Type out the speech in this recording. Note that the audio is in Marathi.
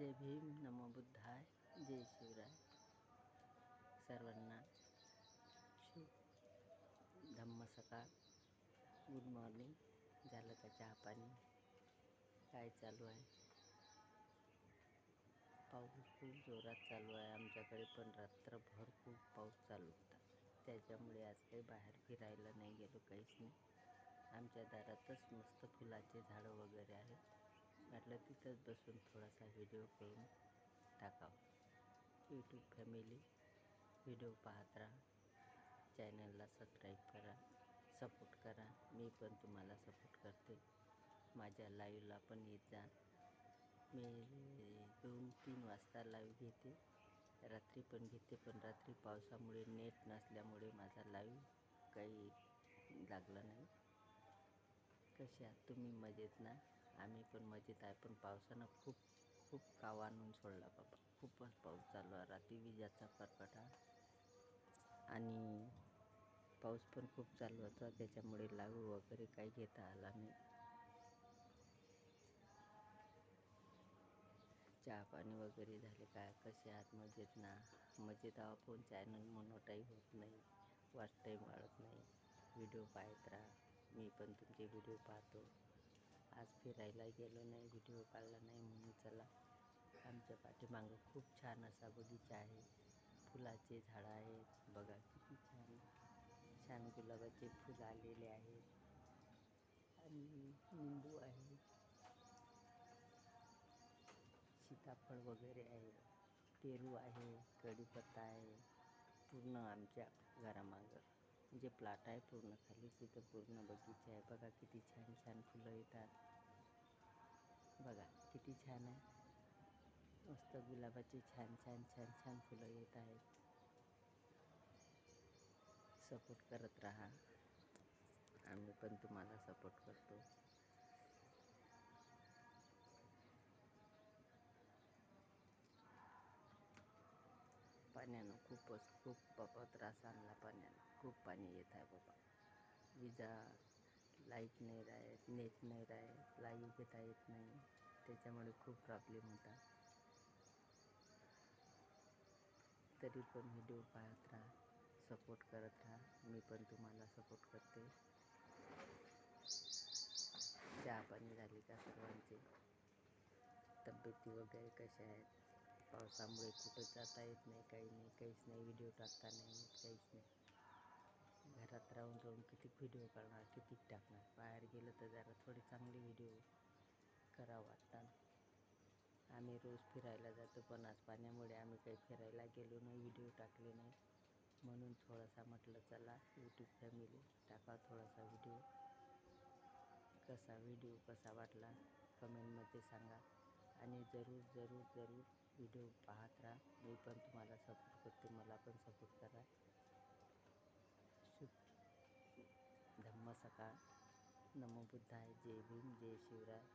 जय भीम नमो बुद्धाय जय शिवराय. सर्वांना शुभ धम्म सकाळ गुड मॉर्निंग झालं का चहा पाणी? काय चालू आहे? पाऊस खूप जोरात चालू आहे. आमच्याकडे पण रात्रभर खूप पाऊस चालू होता. त्याच्यामुळे आज काही बाहेर फिरायला नाही गेलो काहीच नाही. आमच्या दारातच मस्त फुलाचे झाडं वगैरे आहेत. म्हटलं तिथंच बसून थोडासा व्हिडिओ करून टाकावं. यूट्यूब फॅमिली व्हिडिओ पाहत राहा. चॅनलला सबस्क्राईब करा. सपोर्ट करा. मी पण तुम्हाला सपोर्ट करते. माझ्या लाईव्हला पण येत जा. मी दोन तीन वाजता लाईव्ह घेते. रात्री पण घेते पण रात्री पावसामुळे नेट नसल्यामुळे माझा लाईव्ह काही लागला नाही. कशा? आहात तुम्ही मजेत ना? आम्ही पण मजेत आहे पण पावसानं खूप खूप काव आणून सोडला बाबा. खूपच पाऊस चालू आहे. रात्री विजाचा करकटा आणि पाऊस पण खूप चालू होता. त्याच्यामुळे लागू वगैरे काही घेता आला नाही. चहा पाणी वगैरे झाले काय कसे आहात? मजेत ना? मजेत आवा पण चॅनल मनोटाही होत नाही. वाच टाईम वाढत नाही. व्हिडिओ पाहत राहा. मी पण तुमचे व्हिडिओ पाहतो. आज फिरायला गेलो नाही व्हिडिओ काढला नाही म्हणून चला. आमच्या पाठीमागं खूप छान असा बगीचा आहे. फुलाचे झाडं आहेत. बघा किती छान छान गुलाबाचे फुलं आलेले आहेत. आणि लिंबू आहे. सीताफळ वगैरे आहे. पेरू आहे कढीपत्ता आहे. पूर्ण आमच्या घरामागं. जे प्लाट आहे पूर्ण खाली तिथं पूर्ण बगीचा आहे. बघा किती छान छान फुलं येतात. बघा किती छान आहे. मस्त गुलाबाची छान छान छान छान फुलं येत आहेत. सपोर्ट करत राहा. आम्ही पण तुम्हाला सपोर्ट करतो. पाण्यानं खूपच खूप बाबा त्रास आणला पाण्यानं. खूप पाणी येत आहे बाबा. विजा लाइट नाही राहत नेट नाही राहत लाईव्ह घेता येत नाही. त्याच्यामुळे खूप प्रॉब्लेम होता तरी पण व्हिडिओ पाहत राहा सपोर्ट करत राहा. मी पण तुम्हाला सपोर्ट करते. चहा पाणी झाली का सर्वांचे? तब्येती वगैरे कशा आहेत? पावसामुळे कुठं जाता येत नाही काही नाही काहीच नाही व्हिडिओ टाकता नाही काहीच नाही. घरात राहून राहून किती व्हिडिओ करणार किती टाकणार? बाहेर गेलं तर जरा थोडी चांगली व्हिडिओ करावं वाटतात आम्ही रोज फिरायला जातो पण आज पाण्यामुळे आम्ही काही फिरायला गेलो नाही व्हिडिओ टाकले नाही. म्हणून थोडासा म्हटलं चला यूट्यूब फॅमिली टाका थोडासा व्हिडिओ कसा व्हिडिओ कसा वाटला? कमेंटमध्ये सांगा. आणि जरूर जरूर जरूर व्हिडिओ पाहत राहा. मी पण तुम्हाला सपोर्ट करते. मला पण सपोर्ट करा. शुभ धम्म सकाळ. नमो बुद्धाय. जय भीम. जय शिवराय.